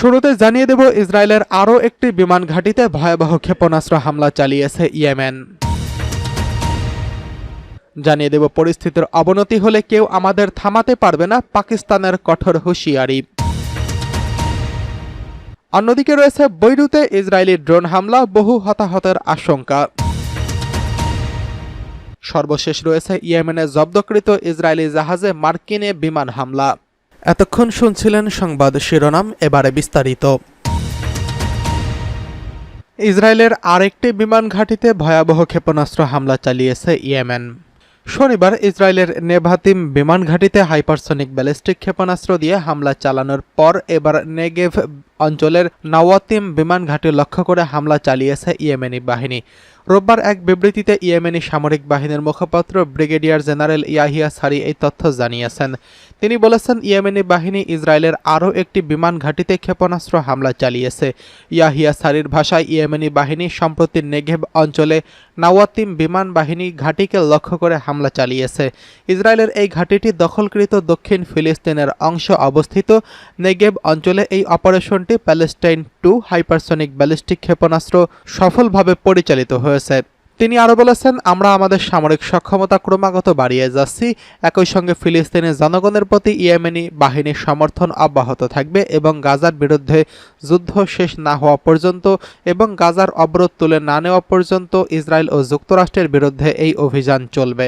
শুরুতে জানিয়ে দেব, ইসরায়েলের আরও একটি বিমান ঘাঁটিতে ভয়াবহ ক্ষেপণাস্ত্র হামলা চালিয়েছে ইয়েমেন। জানিয়ে দেব, পরিস্থিতির অবনতি হলে কেউ আমাদের থামাতে পারবে না পাকিস্তানের কঠোর হুঁশিয়ারি। অন্যদিকে রয়েছে বৈরুতে ইসরায়েলি ড্রোন হামলা, বহু হতাহতের আশঙ্কা। সর্বশেষ রয়েছে ইয়েমেনে জব্দকৃত ইসরায়েলি জাহাজে মার্কিনে বিমান হামলা। এতক্ষণ শুনছিলেন সংবাদ শিরোনাম, এবারে বিস্তারিত। ইসরায়েলের আরেকটি বিমান ঘাঁটিতে ভয়াবহ ক্ষেপণাস্ত্র হামলা চালিয়েছে ইয়েমেন। শনিবার ইসরায়েলের নেভাতিম বিমান ঘাঁটিতে হাইপারসনিক ব্যালিস্টিক ক্ষেপণাস্ত্র দিয়ে হামলা চালানোর পর এবার নেগেভ অঞ্চলের নাওয়াতিম বিমান ঘাঁটি লক্ষ্য করে হামলা চালিয়েছে ইয়েমেনি বাহিনী। রোববার এক বিবৃতিতে ইয়েমেনি সামরিক বাহিনীর মুখপাত্র ব্রিগেডিয়ার জেনারেল ইয়াহিয়া সারি এই তথ্য জানিয়েছেন। তিনি বলেছেন, ইয়েমেনি বাহিনী ইসরায়েলের আরও একটি বিমান ঘাঁটিতে ক্ষেপণাস্ত্র হামলা চালিয়েছে। ইয়াহিয়া সারির ভাষায়, ইয়েমেনি বাহিনী সম্প্রতি নেঘেব অঞ্চলে নাওয়াতিম বিমান বাহিনী ঘাঁটিকে লক্ষ্য করে হামলা চালিয়েছে। ইসরায়েলের এই ঘাঁটিটি দখলকৃত দক্ষিণ ফিলিস্তিনের অংশ অবস্থিত। নেগেব অঞ্চলে এই অপারেশনটি প্যালেস্টাইন টু হাইপারসনিক ব্যালিস্টিক ক্ষেপণাস্ত্র সফলভাবে পরিচালিত হয়েছে। তিনি আরও বলেছেন, আমরা আমাদের সামরিক সক্ষমতা ক্রমাগত বাড়িয়ে যাচ্ছি। একই সঙ্গে ফিলিস্তিনের জনগণের প্রতি ইয়েমেনি বাহিনীর সমর্থন অব্যাহত থাকবে এবং গাজার বিরুদ্ধে যুদ্ধ শেষ না হওয়া পর্যন্ত এবং গাজার অবরোধ তুলে না নেওয়া পর্যন্ত ইসরায়েল ও যুক্তরাষ্ট্রের বিরুদ্ধে এই অভিযান চলবে।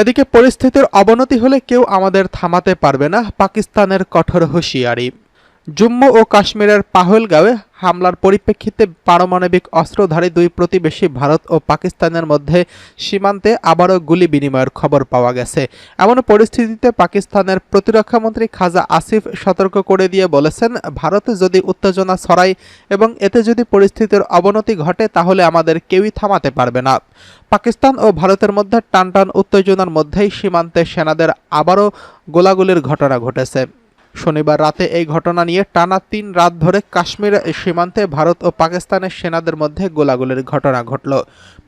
এদিকে পরিস্থিতির অবনতি হলে কেউ আমাদের থামাতে পারবে না, পাকিস্তানের কঠোর হুঁশিয়ারি। জম্মু ও কাশ্মীরের পাহলগাঁওয়ে হামলার পরিপ্রেক্ষিতে পারমাণবিক অস্ত্রধারী দুই প্রতিবেশী ভারত ও পাকিস্তানের মধ্যে সীমান্তে আবারও গুলি বিনিময়ের খবর পাওয়া গেছে। এমন পরিস্থিতিতে পাকিস্তানের প্রতিরক্ষামন্ত্রী খাজা আসিফ সতর্ক করে দিয়ে বলেছেন, ভারত যদি উত্তেজনা ছড়ায় এবং এতে যদি পরিস্থিতির অবনতি ঘটে, তাহলে আমাদের কেউই থামাতে পারবে না। পাকিস্তান ও ভারতের মধ্যে টানটান উত্তেজনার মধ্যেই সীমান্তে সেনাদের আবারও গোলাগুলির ঘটনা ঘটেছে। শনিবার রাতে এই ঘটনা নিয়ে টানা তিন রাত ধরে কাশ্মীর সীমান্তে ভারত ও পাকিস্তানের সেনাদের মধ্যে গোলাগুলির ঘটনা ঘটল।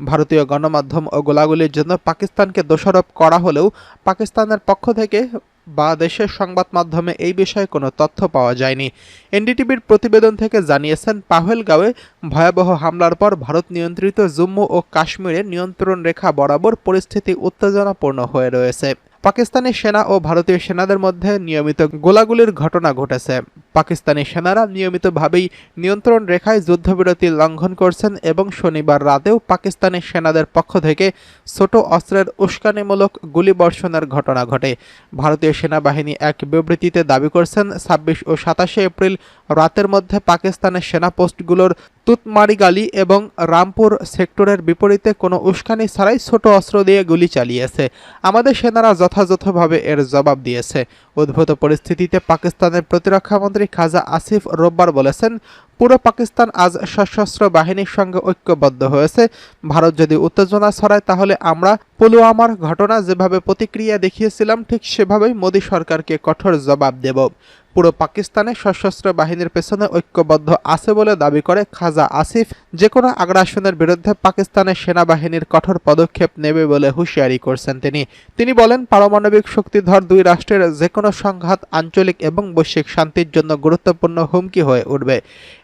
ভারতীয় গণমাধ্যম ও গোলাগুলির জন্য পাকিস্তানকে দোষারোপ করা হলেও পাকিস্তানের পক্ষ থেকে বা দেশের সংবাদ মাধ্যমে এই বিষয়ে কোনো তথ্য পাওয়া যায়নি। এনডিটিভির প্রতিবেদন থেকে জানিয়েছেন, পাহেলগাঁওয়ে ভয়াবহ হামলার পর ভারত নিয়ন্ত্রিত জম্মু ও কাশ্মীরে নিয়ন্ত্রণ রেখা বরাবর পরিস্থিতি উত্তেজনাপূর্ণ হয়ে রয়েছে। পাকিস্তানি সেনা ও ভারতীয় সেনাদের মধ্যে নিয়মিত গোলাগুলির ঘটনা ঘটেছে। পাকিস্তানি সেনারা নিয়মিতভাবেই নিয়ন্ত্রণ রেখায় যুদ্ধবিরতি লঙ্ঘন করছেন এবং শনিবার রাতেও পাকিস্তানি সেনাদের পক্ষ থেকে ছোট অস্ত্রের উস্কানিমূলক গুলিবর্ষণের ঘটনা ঘটে। ভারতীয় সেনাবাহিনী এক বিবৃতিতে দাবি করছেন, ছাব্বিশ ও সাতাশে এপ্রিল রাতের মধ্যে পাকিস্তানের সেনা পোস্টগুলোর তুতমারিগালি এবং রামপুর সেক্টরের বিপরীতে কোনো উস্কানি ছাড়াই ছোট অস্ত্র দিয়ে গুলি চালিয়েছে। আমাদের সেনারা যথাযথভাবে এর জবাব দিয়েছে। উদ্ভূত পরিস্থিতিতে পাকিস্তানের প্রতিরক্ষামন্ত্রী খাজা আসিফ রোববার বলেছেন, পুরো পাকিস্তান আজ সশস্ত্র বাহিনীর সঙ্গে ঐক্যবদ্ধ হয়েছে। ভারত যদি উত্তেজনা ছড়ায়, তাহলে আমরা পুলওয়ামার ঘটনা যেভাবে প্রতিক্রিয়া দেখিয়েছিলাম, ঠিক সেভাবেই মোদী সরকারকে কঠোর জবাব দেব। পুরো পাকিস্তানে সশস্ত্র বাহিনীর পেছনে ঐক্যবদ্ধ আছে বলে দাবি করে খাজা আসিফ। যে কোনো আগ্রাসনের বিরুদ্ধে পাকিস্তানের সেনাবাহিনীর কঠোর পদক্ষেপ নেবে বলে হুঁশিয়ারি করছেন তিনি। তিনি বলেন, পারমাণবিক শক্তিধর দুই রাষ্ট্রের যে কোনো সংঘাত আঞ্চলিক এবং বৈশ্বিক শান্তির জন্য গুরুত্বপূর্ণ হুমকি হয়ে উঠবে।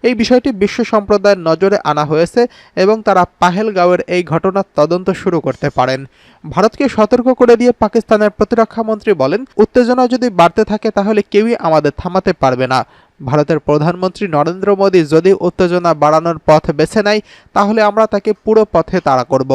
এই বিষয়টি বিশ্ব সম্প্রদায়ের নজরে আনা হয়েছে এবং তারা পাহেলগাঁওয়ের এই ঘটনার তদন্ত শুরু করতে পারেন। ভারতকে সতর্ক করে দিয়ে পাকিস্তানের প্রতিরক্ষা মন্ত্রী বলেন, উত্তেজনা যদি বাড়তে থাকে তাহলে কেউই আমাদের থামাতে পারবে না। ভারতের প্রধানমন্ত্রী নরেন্দ্র মোদী যদি উত্তেজনা বাড়ানোর পথ বেছে নেয়, তাহলে আমরা তাকে পুরো পথে তাড়া করব।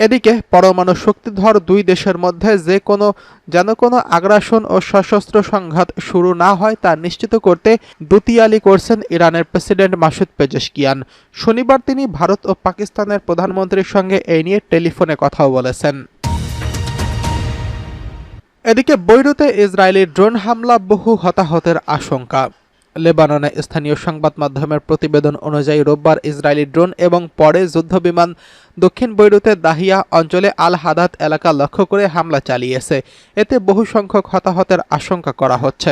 এদিকে পরমাণু শক্তিধর দুই দেশের মধ্যে যে কোনো, যেন কোনো আগ্রাসন ও সশস্ত্র সংঘাত শুরু না হয় তা নিশ্চিত করতে দুতিয়ালি করছেন ইরানের প্রেসিডেন্ট মাসুদ পেজেশকিয়ান। শনিবার তিনি ভারত ও পাকিস্তানের প্রধানমন্ত্রীর সঙ্গে এই নিয়ে টেলিফোনে কথাও বলেছেন। এদিকে বৈরুতে ইসরায়েলি ড্রোন হামলা, বহু হতাহতের আশঙ্কা। লেবাননে স্থানীয় সংবাদ মাধ্যমের প্রতিবেদন অনুযায়ী রোববার ইসরায়েলি ড্রোন এবং পরে যুদ্ধবিমান দক্ষিণ বৈরুতে দাহিয়া অঞ্চলে আল হাদাত এলাকা লক্ষ্য করে হামলা চালিয়েছে। এতে বহু সংখ্যক হতাহতের আশঙ্কা করা হচ্ছে।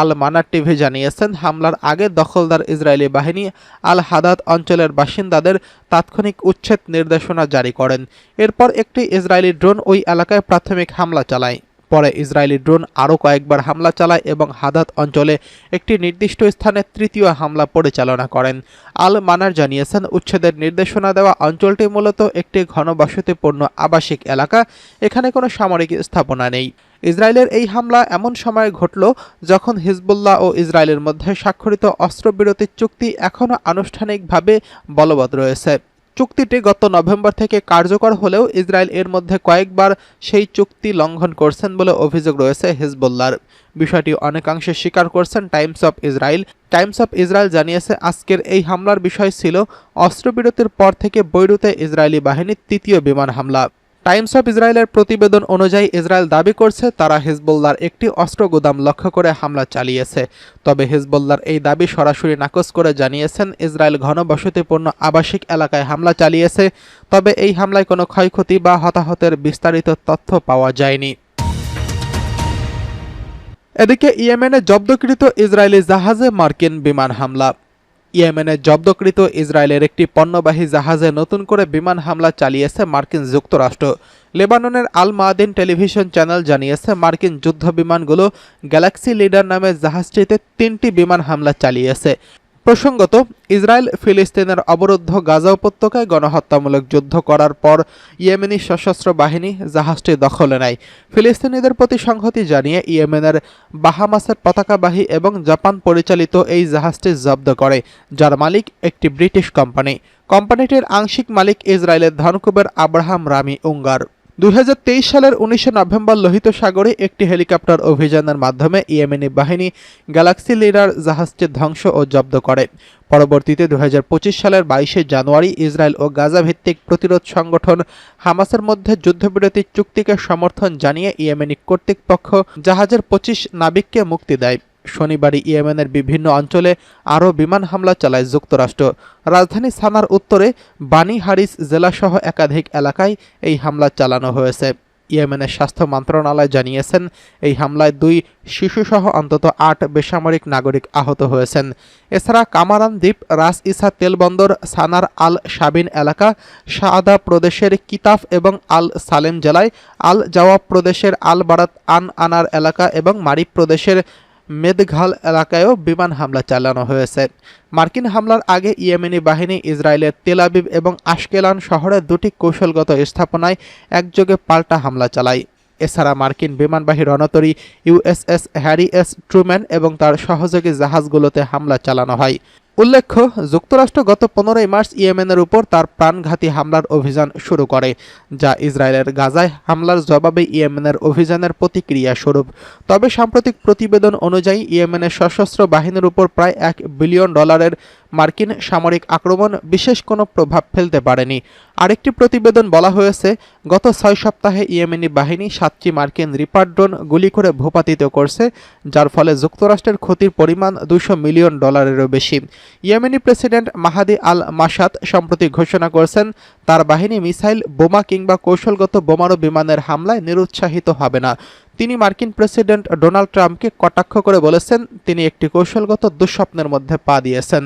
আল মানার টিভি জানিয়েছেন, হামলার আগে দখলদার ইসরায়েলি বাহিনী আল হাদাত অঞ্চলের বাসিন্দাদের তাৎক্ষণিক উচ্ছেদ নির্দেশনা জারি করেন। এরপর একটি ইসরায়েলি ড্রোন ওই এলাকায় প্রাথমিক হামলা চালায়। পরে ইসরায়েলি ড্রোন আরও কয়েকবার হামলা চালায় এবং হাদাত অঞ্চলে একটি নির্দিষ্ট স্থানে তৃতীয় হামলা পরিচালনা করেন। আল মানার জানিয়েছেন, উচ্ছেদের নির্দেশনা দেওয়া অঞ্চলটি মূলত একটি ঘনবসতিপূর্ণ আবাসিক এলাকা, এখানে কোনো সামরিক স্থাপনা নেই। ইসরায়েলের এই হামলা এমন সময় ঘটল যখন হিজবুল্লাহ ও ইসরায়েলের মধ্যে স্বাক্ষরিত অস্ত্রবিরতির চুক্তি এখনও আনুষ্ঠানিকভাবে বলবৎ রয়েছে। চুক্তিটি গত নভেম্বর থেকে কার্যকর হলেও ইসরায়েল এর মধ্যে কয়েকবার সেই চুক্তি লঙ্ঘন করছেন বলে অভিযোগ রয়েছে হিজবুল্লার বিষয়টি অনেকাংশে স্বীকার করছেন Times of Israel. Times of Israel জানিয়েছে, আজকের এই হামলার বিষয় ছিল অস্ত্রবিরতির পর থেকে বৈরুতে ইসরায়েলি বাহিনীর তৃতীয় বিমান হামলা। টাইমস অফ ইসরায়েলের প্রতিবেদন অনুযায়ী ইসরায়েল দাবি করছে, তারা হিজবুল্লার একটি অস্ত্র গুদাম লক্ষ্য করে হামলা চালিয়েছে। তবে হিজবুল্লার এই দাবি সরাসরি নাকচ করে জানিয়েছেন, ইসরায়েল ঘনবসতিপূর্ণ আবাসিক এলাকায় হামলা চালিয়েছে, তবে এই হামলায় কোনো ক্ষয়ক্ষতি বা হতাহতের বিস্তারিত তথ্য পাওয়া যায়নি। এদিকে ইয়েমেনে জব্দকৃত ইসরায়েলি জাহাজে মার্কিন বিমান হামলা। ইয়েমেনে জব্দকৃত ইসরায়েলের একটি পণ্যবাহী জাহাজে নতুন করে বিমান হামলা চালিয়েছে মার্কিন যুক্তরাষ্ট্র। লেবাননের আল মাদিন টেলিভিশন চ্যানেল জানিয়েছে, মার্কিন যুদ্ধ বিমানগুলো গ্যালাক্সি লিডার নামে জাহাজটিতে তিনটি বিমান হামলা চালিয়েছে। প্রসঙ্গত, ইসরায়েল ফিলিস্তিনের অবরুদ্ধ গাজা উপত্যকায় গণহত্যামূলক যুদ্ধ করার পর ইয়েমেনি সশস্ত্র বাহিনী জাহাজটি দখলে নেয়। ফিলিস্তিনিদের প্রতি সংহতি জানিয়ে ইয়েমেনের বাহামাসের পতাকাবাহী এবং জাপান পরিচালিত এই জাহাজটি জব্দ করে, যার মালিক একটি ব্রিটিশ কোম্পানি। কোম্পানিটির আংশিক মালিক ইসরায়েলের ধনকুবের আব্রাহাম রামি উঙ্গার। দু হাজার তেইশ সালের উনিশে নভেম্বর লোহিত সাগরে একটি হেলিকপ্টার অভিযানের মাধ্যমে ইয়েমেনি বাহিনী গ্যালাক্সি লিডার জাহাজটি ধ্বংস ও জব্দ করে। পরবর্তীতে দু হাজার পঁচিশ সালের বাইশে জানুয়ারি ইসরায়েল ও গাজা ভিত্তিক প্রতিরোধ সংগঠন হামাসের মধ্যে যুদ্ধবিরতির চুক্তিকে সমর্থন জানিয়ে ইয়েমেনি কর্তৃপক্ষ জাহাজের পঁচিশ নাবিককে মুক্তি দেয়। শনিবারই ইয়েমেনের বিভিন্ন অঞ্চলে আরও বিমান হামলা চালায় যুক্তরাষ্ট্র। রাজধানী সানার উত্তরে বানি হারিস জেলাসহ একাধিক এলাকায় এই হামলা চালানো হয়েছে। ইয়েমেনের স্বাস্থ্য মন্ত্রণালয় জানিয়েছেন, এই হামলায় দুই শিশুসহ অন্তত আট বেসামরিক নাগরিক আহত হয়েছেন। এছাড়া কামারান দ্বীপ, রাস ইসা তেলবন্দর সানার আল সাবিন এলাকা, শাহাদা প্রদেশের কিতাফ এবং আল সালেম জেলায় আল জাওয়াব প্রদেশের আল বারাত আন আনার এলাকা এবং মারিব প্রদেশের মেদঘাল এলাকায়ও বিমান হামলা চালানো হয়েছে। মার্কিন হামলার আগে ইয়েমেনি বাহিনী ইসরায়েলের তেলাবিব এবং আশকেলান শহরের দুটি কৌশলগত স্থাপনায় একযোগে পাল্টা হামলা চালায়। এছাড়া মার্কিন বিমানবাহী রণতরী ইউএসএস হ্যারি এস ট্রুম্যান এবং তার সহযোগী জাহাজগুলোতে হামলা চালানো হয়। উল্লেখ্য, যুক্তরাষ্ট্র গত পনেরোই মার্চ ইয়েমেনের উপর তার প্রাণঘাতী হামলার অভিযান শুরু করে, যা ইসরায়েলের গাজায় হামলার জবাবে ইয়েমেনের অভিযানের প্রতিক্রিয়া স্বরূপ। তবে সাম্প্রতিক প্রতিবেদন অনুযায়ী, ইয়েমেনের সশস্ত্র বাহিনীর উপর প্রায় এক বিলিয়ন ডলারের মার্কিন সামরিক আক্রমণ বিশেষ কোনো প্রভাব ফেলতে পারেনি। আরেকটি প্রতিবেদন বলা হয়েছে, গত ছয় সপ্তাহে ইয়েমেনি বাহিনী সাতটি মার্কিন রিপার ড্রোন গুলি করে ভূপাতিত করছে, যার ফলে যুক্তরাষ্ট্রের ক্ষতির পরিমাণ দুশো মিলিয়ন ডলারেরও বেশি। ইয়েমেনি প্রেসিডেন্ট মাহাদি আল মাসাদ সম্প্রতি ঘোষণা করেছেন, তার বাহিনী মিসাইল, বোমা কিংবা কৌশলগত বোমারু বিমানের হামলায় নিরুৎসাহিত হবে না। তিনি মার্কিন প্রেসিডেন্ট ডোনাল্ড ট্রাম্পকে কটাক্ষ করে বলেছেন, তিনি একটি কৌশলগত দুঃস্বপ্নের মধ্যে পা দিয়েছেন।